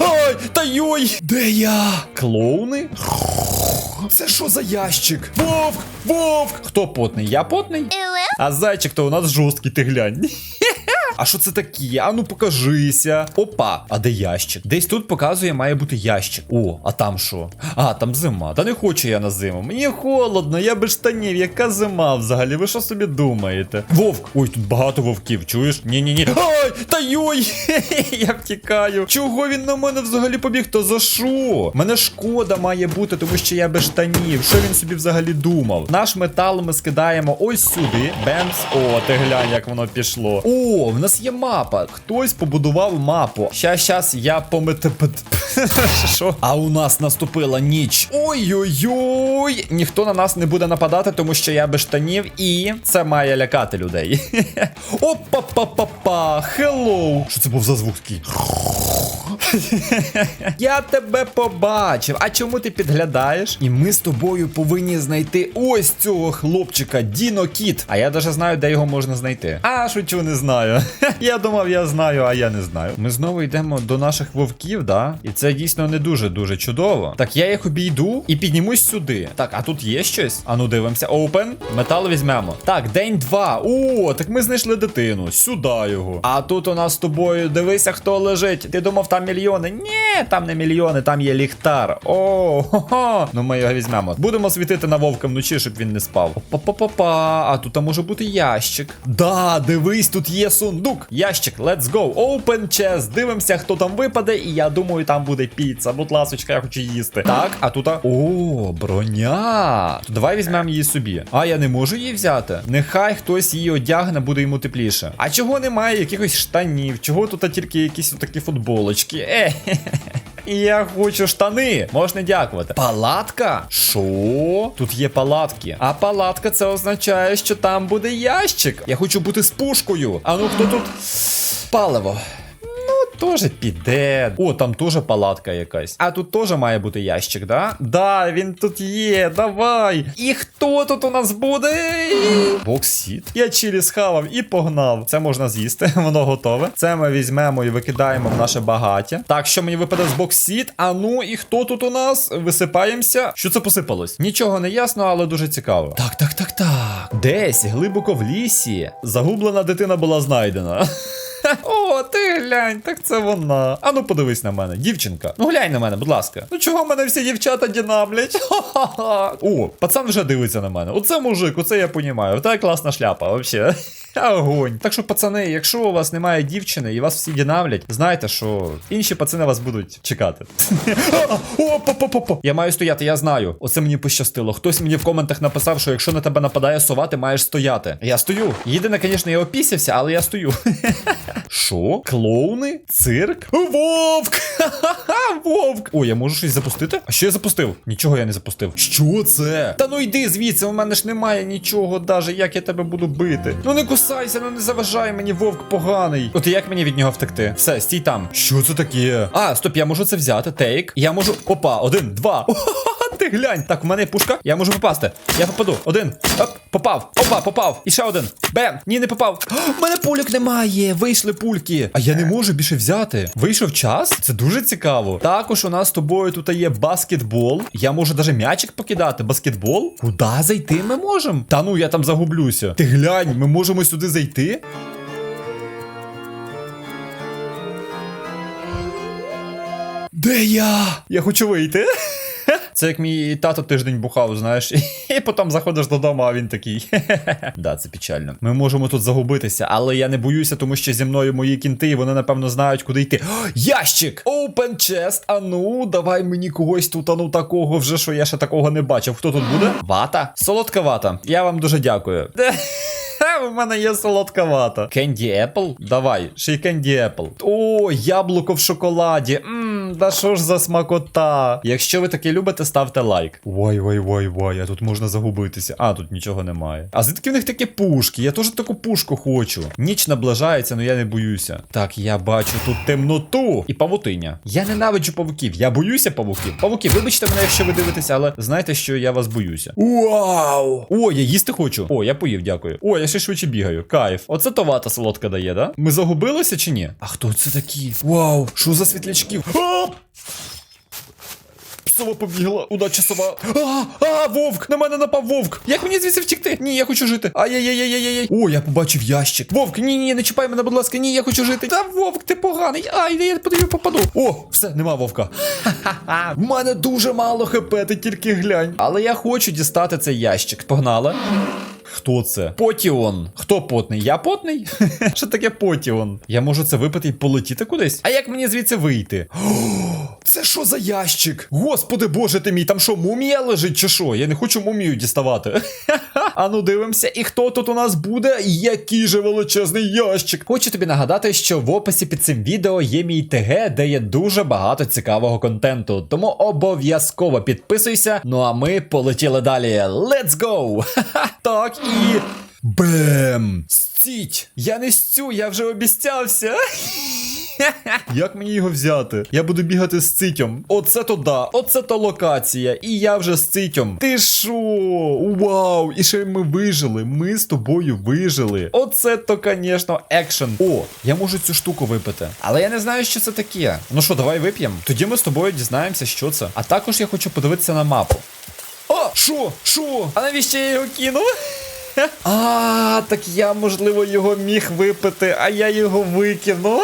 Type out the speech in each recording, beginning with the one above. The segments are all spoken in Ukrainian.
Ай, та йой! Де я? Клоуни? Це що за ящик? Вовк! Вовк! Хто потний? Я потний? А зайчик то у нас жорсткий, ти глянь. А що це таке? А ну покажися. Опа, а де ящик? Десь тут показує, має бути ящик. О, а там що? А, там зима. Та не хочу я на зиму. Мені холодно, я без штанів. Яка зима взагалі? Ви що собі думаєте? Вовк! Ой, тут багато вовків, чуєш? Ні-ні-ні. Ай! Та йой! я втікаю. Чого він на мене взагалі побіг? То за що? Мене шкода має бути, тому що я без штанів. Що він собі взагалі думав? Наш метал ми скидаємо ось сюди. Бемс. О, ти глянь, як воно пішло. О, в нас є мапа. Хтось побудував мапу. Щас, щас, я помете. Що? А у нас наступила ніч. Ой-ой-ой. Ніхто на нас не буде нападати, тому що я без штанів, і це має лякати людей. Опа-па-па-па. Хеллоу. Що це був за звук такий? Я тебе побачив. А чому ти підглядаєш? І ми з тобою повинні знайти ось цього хлопчика, Діно Кіт. А я даже знаю, де його можна знайти. А, шучу, не знаю. Я думав, я знаю, а я не знаю. Ми знову йдемо до наших вовків, да? І це дійсно не дуже-дуже чудово. Так, я їх обійду і піднімусь сюди. Так, а тут є щось? А ну дивимося. Open. Метал візьмемо. Так, день два. О, так ми знайшли дитину. Сюди його. А тут у нас з тобою дивися, хто лежить. Ти думав, там мільйони? Ні, там не мільйони, там є ліхтар. О, хо-хо. Ну ми його візьмемо. Будемо світити на вовка вночі, щоб він не спав. Па-па-па-па. А тут може бути ящик. Да, дивись, тут є сундук. Ящик, let's go. Open chest. Дивимося, хто там випаде, і я думаю, там буде піца. Будь ласочка, я хочу їсти. Так, а тут. О, броня. То давай візьмемо її собі. А я не можу її взяти. Нехай хтось її одягне, буде йому тепліше. А чого немає якихось штанів? Чого тут тільки якісь такі футболочки? Е. Я хочу штани. Можна дякувати. Палатка? Що? Тут є палатки. А палатка це означає, що там буде ящик. Я хочу бути з пушкою. А ну хто тут? Паливо. Теж піде. О, там теж палатка якась. А тут теж має бути ящик, да? Да, він тут є. Давай. І хто тут у нас буде? Боксіт. Я чилі схавав і погнав. Це можна з'їсти, воно готове. Це ми візьмемо і викидаємо в наше багаття. Так, що мені випаде з боксіт? А ну і хто тут у нас? Висипаємося. Що це посипалось? Нічого не ясно, але дуже цікаво. Так, так, так, так. Десь глибоко в лісі. Загублена дитина була знайдена. О, ти глянь, так це вона. А ну подивись на мене, дівчинка. Ну глянь на мене, будь ласка. Ну чого мене всі дівчата дінаблять? Ха-ха-ха. О, пацан вже дивиться на мене. Оце мужик, оце я понімаю. Оце класна шляпа, вообще. Огонь. Так що, пацани, якщо у вас немає дівчини і вас всі дінавлять, знайте, що інші пацани вас будуть чекати. О, по-по-по-по. Я маю стояти, я знаю. Оце мені пощастило. Хтось мені в коментах написав, що якщо на тебе нападає сова, ти маєш стояти. Я стою. Єдине, звісно, я опісявся, але я стою. Що? Клоуни? Цирк? Вовк! Ха-ха-ха, Вовк! О, я можу щось запустити? А що я запустив? Нічого я не запустив. Що це? Та ну йди звідси, у мене ж немає нічого, даже як я тебе буду бити. Ну не кусайся, ну не заважай мені, вовк поганий. От як мені від нього втекти? Все, стій там. Що це таке? А, стоп, я можу це взяти. Тейк. Я можу. Опа, один, два. Ти глянь. Так, у мене пушка. Я можу попасти. Я попаду. Один. Оп, попав. Опа, попав. І ще один. Бем. Ні, не попав. У мене пульок немає. Вийшли пульки. А я не можу більше взяти. Вийшов час? Це дуже цікаво. Також у нас з тобою тут є баскетбол. Я можу навіть м'ячик покидати. Баскетбол? Куди зайти ми можемо? Та ну я там загублюся. Ти глянь, ми можемо сюди зайти. Де я? Я хочу вийти. Це як мій тато тиждень бухав, знаєш, і потім заходиш додому, а він такий. Да, це печально. Ми можемо тут загубитися, але я не боюся, тому що зі мною мої кінти, і вони напевно знають, куди йти. О, ящик! Open chest! А ну, давай мені когось тут, а ну такого вже, що я ще такого не бачив. Хто тут буде? Вата? Солодка вата. Я вам дуже дякую. У мене є солодка вата. Candy Apple? Давай, ще й Candy Apple. О, яблуко в шоколаді. Ммм, да що ж за смакота. Якщо ви таке любите, ставте лайк. Вай, вай, вай, вай, а тут можна загубитися. А, тут нічого немає. А звідки в них такі пушки? Я теж таку пушку хочу. Ніч наближається, але я не боюся. Так, я бачу тут темноту і павутиня. Я ненавиджу павуків. Я боюся павуків. Павуки, вибачте мене, якщо ви дивитеся, але знаєте, що я вас боюся. Вау! О, я їсти хочу. О, я поїв, дякую. О, я ще швидше бігаю. Кайф. Оце то вата солодка дає, да? Ми загубилися чи ні? А хто це такі? Вау, що за світлячки? А! Сова побігла, удача сова. А, а, вовк! На мене напав вовк! Як мені звідси втікти? Ні, я хочу жити. Ай-яй-яй-яй-яй. О, я побачив ящик. Вовк, ні, ні, не чіпай мене, будь ласка, ні, я хочу жити. Та вовк, ти поганий. Ай, я подаю попаду. О, все, нема вовка. Ха-ха-ха. В мене дуже мало хп, ти тільки глянь. Але я хочу дістати цей ящик. Погнали. Хто це? Потіон. Хто потний? Я потний? Що таке потіон? Я можу це випити і полетіти кудись? А як мені звідси вийти? Це що за ящик? Господи боже ти мій, там що, мумія лежить чи що? Я не хочу мумію діставати. А ну дивимося, і хто тут у нас буде? Який же величезний ящик. Хочу тобі нагадати, що в описі під цим відео є мій ТГ, де є дуже багато цікавого контенту. Тому обов'язково підписуйся. Ну а ми полетіли далі. Let's go! Так і. Бем! Стіть! Я не стю, я вже обіцявся. Як мені його взяти? Я буду бігати з цитьом. Оце то да, оце то локація. І я вже з цитьом. Ти шо? Вау! І ще ми вижили. Ми з тобою вижили. Оце то, звісно, екшен. О, я можу цю штуку випити. Але я не знаю, що це таке. Ну що, давай вип'ємо. Тоді ми з тобою дізнаємося, що це. А також я хочу подивитися на мапу. О, що? Що? А навіщо я його кинув? А, так я, можливо, його міг випити, а я його викинув.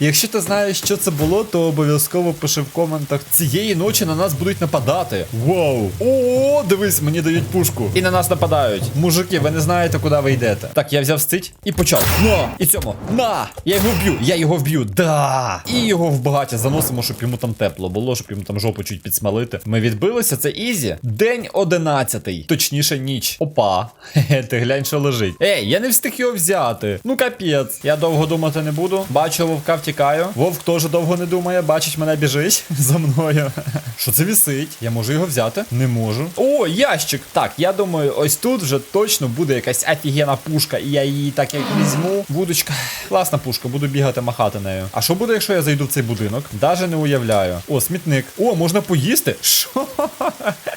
Якщо ти знаєш, що це було, то обов'язково пиши в коментах. Цієї ночі на нас будуть нападати. Вау! О, дивись, мені дають пушку. І на нас нападають. Мужики, ви не знаєте, куди ви йдете. Так, я взяв стить і почав. На! І цьому. На! Я його вб'ю, я його вб'ю. Да! І його в багаття заносимо, щоб йому там тепло було, щоб йому там жопу чуть підсмалити. Ми відбилися, це ізі. День одинадцятий. Точніше, ніч. Опа. Хе-хе, ти глянь, що лежить. Ей, я не встиг його взяти. Ну капець. Я довго думати не буду. Бачу, вовка втікаю. Вовк теж довго не думає, бачить мене біжить за мною. Що це вісить? Я можу його взяти? Не можу. О, ящик. Так, я думаю, ось тут вже точно буде якась офігенна пушка, і я її так як візьму. Вудочка. Класна пушка, буду бігати махати нею. А що буде, якщо я зайду в цей будинок? Даже не уявляю. О, смітник. О, можна поїсти? Що?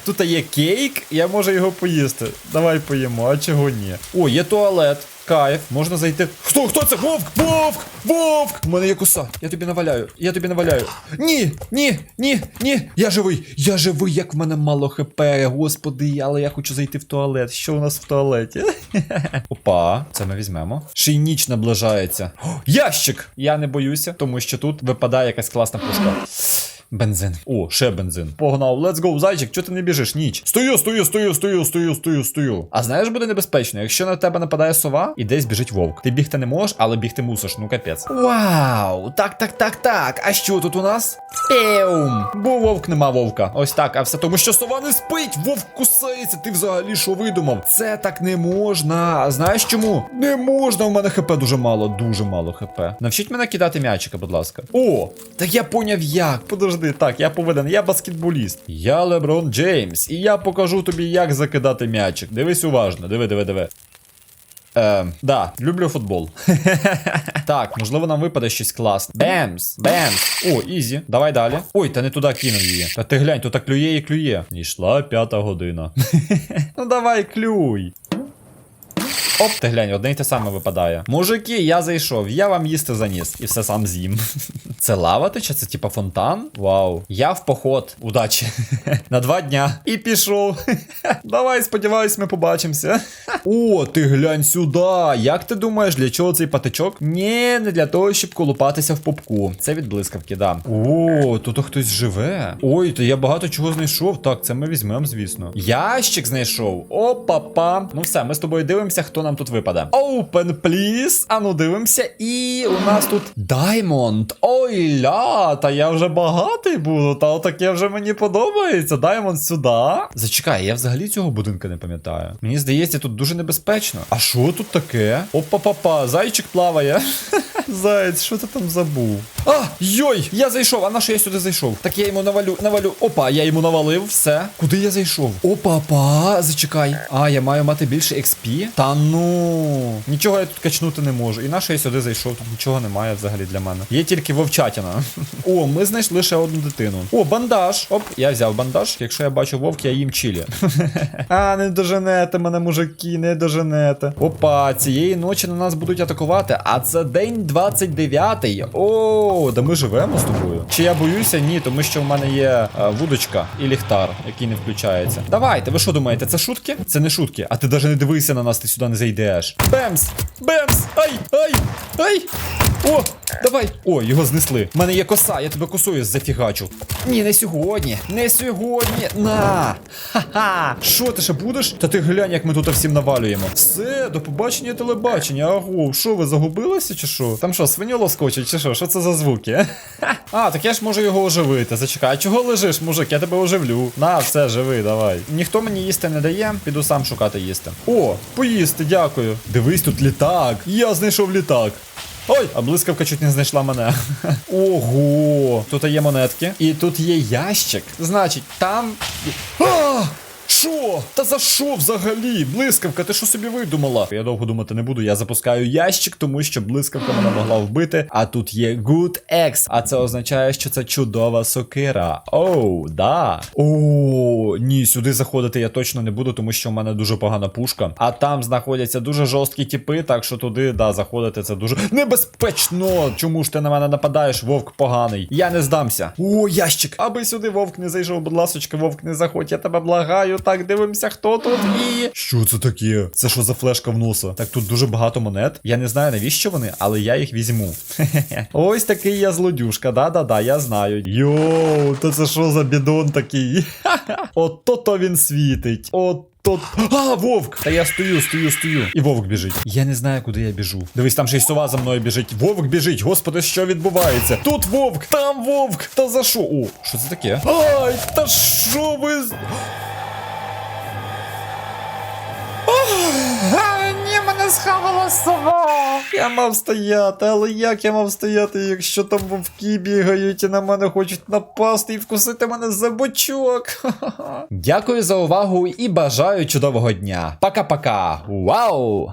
Тут є кейк, я можу його поїсти. Давай поїмо, а чого ні? О, є туалет. Кайф, можна зайти. Хто, хто це? Вовк! Вовк! Вовк! У мене є коса. Я тобі наваляю. Я тобі наваляю. Ні, ні, ні, ні. Я живий. Я живий, як в мене мало хп. Господи, але я хочу зайти в туалет. Що у нас в туалеті? Опа, це ми візьмемо. Ще й ніч наближається. О, ящик! Я не боюся, тому що тут випадає якась класна пушка. Бензин. О, ще бензин. Погнав, let's go, зайчик, чого ти не біжиш? Ніч. Стою, стою, стою, стою, стою, стою, стою. А знаєш, буде небезпечно, якщо на тебе нападає сова і десь біжить вовк. Ти бігти не можеш, але бігти мусиш, ну капець. Вау! Так, так, так, так. А що тут у нас? Пеум! Бо вовк нема вовка. Ось так, а все тому, що сова не спить, вовк кусається. Ти взагалі що видумав? Це так не можна. А знаєш чому? Не можна. У мене хп дуже мало, дуже мало хп. Навчіть мене кидати м'ячика, будь ласка. О, так я поняв як. Подожди, так, я повинен, я баскетболіст. Я Леброн Джеймс, і я покажу тобі, як закидати м'ячик. Дивись уважно, диви, диви, диви. Ем, да, люблю футбол. так, можливо, нам випаде щось класне. Бемс, бемс. О, ізі. Давай далі. Ой, та не туди кинув її. Та ти глянь, тут так клює і клює. Ішла п'ята година. ну давай, клюй. Оп, ти глянь, одне й те саме випадає. Мужики, я зайшов, я вам їсти заніс. І все сам з'їм. Це лава чи це типа фонтан? Вау. Я в поход. Удачі. На два дня. І пішов. Давай, сподіваюсь, ми побачимося. О, ти глянь сюди. Як ти думаєш, для чого цей патичок? Ні, не для того, щоб колупатися в попку. Це від блискавки, да. О, тут хтось живе. Ой, то я багато чого знайшов. Так, це ми візьмемо, звісно. Ящик знайшов. Опа-па. Ну все, ми з тобою дивимося, хто нам тут випаде. Open, please. А ну дивимося. І у нас тут Diamond. Ой ля, та я вже багатий буду. Та таке вже мені подобається. Diamond сюди. Зачекай, я взагалі цього будинку не пам'ятаю. Мені здається, тут дуже небезпечно. А що тут таке? Опа-па-па, зайчик плаває. Заєць, що ти там забув? А, йой! Я зайшов, а на що я сюди зайшов? Так я йому навалю, навалю. Опа, я йому навалив, все. Куди я зайшов? Опа-па, зачекай. А, я маю мати більше XP? Та ну ну. Нічого я тут качнути не можу. І я сюди зайшов, тут нічого немає взагалі для мене. Є тільки вовчатіна. О, ми знайшли ще одну дитину. О, бандаж. Оп, я взяв бандаж. Якщо я бачу вовк, я їм чилі. а, не доженете мене, мужики, не доженете. Опа, цієї ночі на нас будуть атакувати. А це день 29. О, да ми живемо з тобою. Чи я боюся? Ні, тому що в мене є е, вудочка і ліхтар, який не включається. Давайте, ви що думаєте, це шутки? Це не шутки. А ти навіть не дивися на нас, ти сюди не зайдеш. Бемс! Бемс! Ай! Ай! Ай! О, давай! О, його знесли. У мене є коса, я тебе косою зафігачу. Ні, не сьогодні. Не сьогодні. На! Ха-ха! Що ти ще будеш? Та ти глянь, як ми тут всім навалюємо. Все, до побачення телебачення. Аго, що ви загубилися чи що? Там що, свиню лоскочить чи що? Що це за звуки? А, так я ж можу його оживити. Зачекай, а чого лежиш, мужик? Я тебе оживлю. На, все, живи, давай. Ніхто мені їсти не дає, піду сам шукати їсти. О, поїсти, дякую. Дивись, тут літак. Я знайшов літак. Ой, а блискавка чуть не знайшла мене. Ого! Тут є монетки. І тут є ящик. Значить, там. А! Що? Та за що взагалі? Блискавка, ти що собі видумала? Я довго думати не буду. Я запускаю ящик, тому що блискавка мене могла вбити. А тут є Good X, а це означає, що це чудова сокира. Оу, да. О, ні, сюди заходити я точно не буду, тому що в мене дуже погана пушка. А там знаходяться дуже жорсткі тіпи, так що туди, да, заходити це дуже небезпечно. Чому ж ти на мене нападаєш, вовк поганий? Я не здамся. О, ящик! Аби сюди вовк не зайшов, будь ласочка, вовк не заходь, я тебе благаю. Так, дивимося, хто тут і. Що це таке? Це що за флешка в носа? Так тут дуже багато монет. Я не знаю навіщо вони, але я їх візьму. Ось такий я злодюшка, да-да-да, я знаю. Йоу, то це що за бідон такий? Ото то він світить. От. Тут. А, вовк! Та я стою, стою, стою. І вовк біжить. Я не знаю, куди я біжу. Дивись, там ще й сова за мною біжить. Вовк біжить. Господи, що відбувається? Тут вовк, там вовк. Та за що? О, що це таке? Ай, та що ви. Ні, мене схавала сова. Я мав стояти, але як я мав стояти, якщо там вовки бігають і на мене хочуть напасти і вкусити мене за бочок? Дякую за увагу і бажаю чудового дня. Пока-пока. Вау!